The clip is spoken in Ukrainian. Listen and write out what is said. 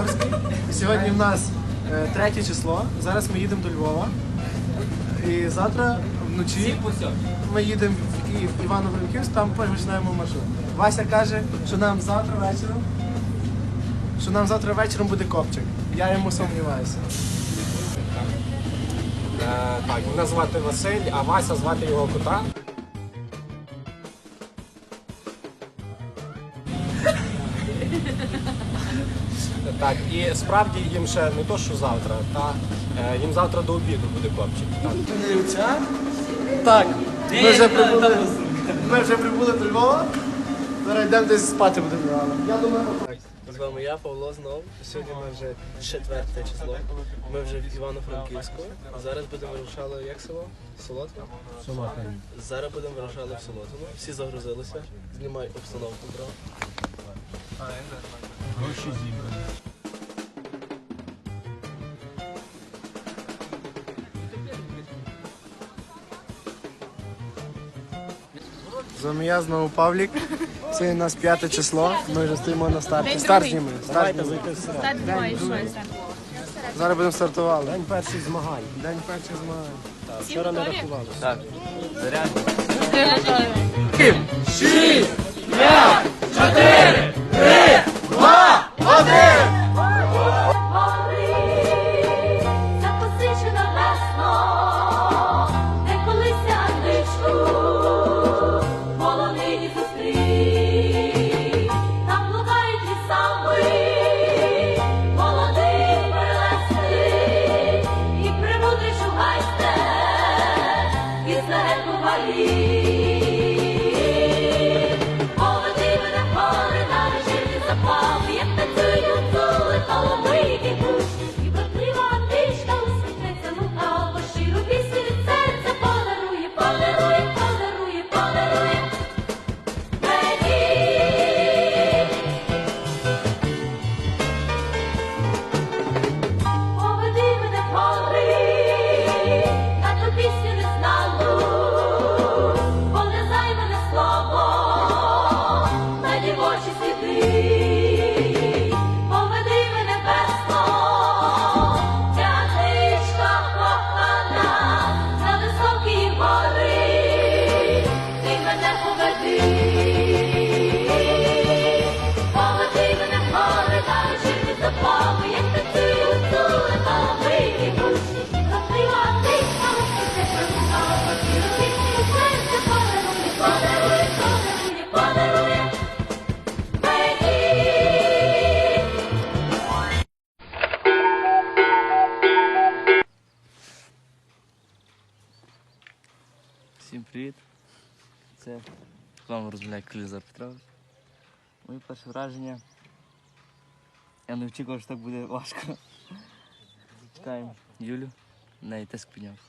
Івано-Франківський. Сьогодні в нас е, третє число. Зараз ми їдемо до Львова. І завтра вночі ми їдемо в Київ, Івано-Франківськ, там починаємо маршрут. Вася каже, що нам завтра вечором, що нам завтра вечором буде копчик. Я йому сумніваюся. Е, так, мене звати Василь, а Вася звати його кота. Так, і справді їм ще не то, що завтра, та е, їм завтра до обіду буде копчик. Так. Так, ми вже прибули. Ми вже прибули до Львова. Зараз йдемо десь спати будемо рано. Я думаю. З вами я, Павло, знов. Сьогодні ми вже четверте число. Ми вже в Івано-Франківську. Зараз будемо вирушали як село? Солотва? Солотва. Зараз будемо вирушали в Солотвину. Всі загрузилися. Знімай обстановку, бро. З вами я знову Павлік. Це у нас п'яте число. Ми вже стоїмо на старті. Старт. Старт знімемо. Так, двоє, щось. Зараз будемо стартували. День перших змагань. День перших змагань. Вчора не рахувалися. Запозичена знарядку валі. Поведи мене в гори, на вечірні запали, як привіт. Це з вами розмовляє Клізар Петрович. Моє перше враження. Я не очікував, що так буде важко. Чекаємо Юлю, в неї тиск піднявся.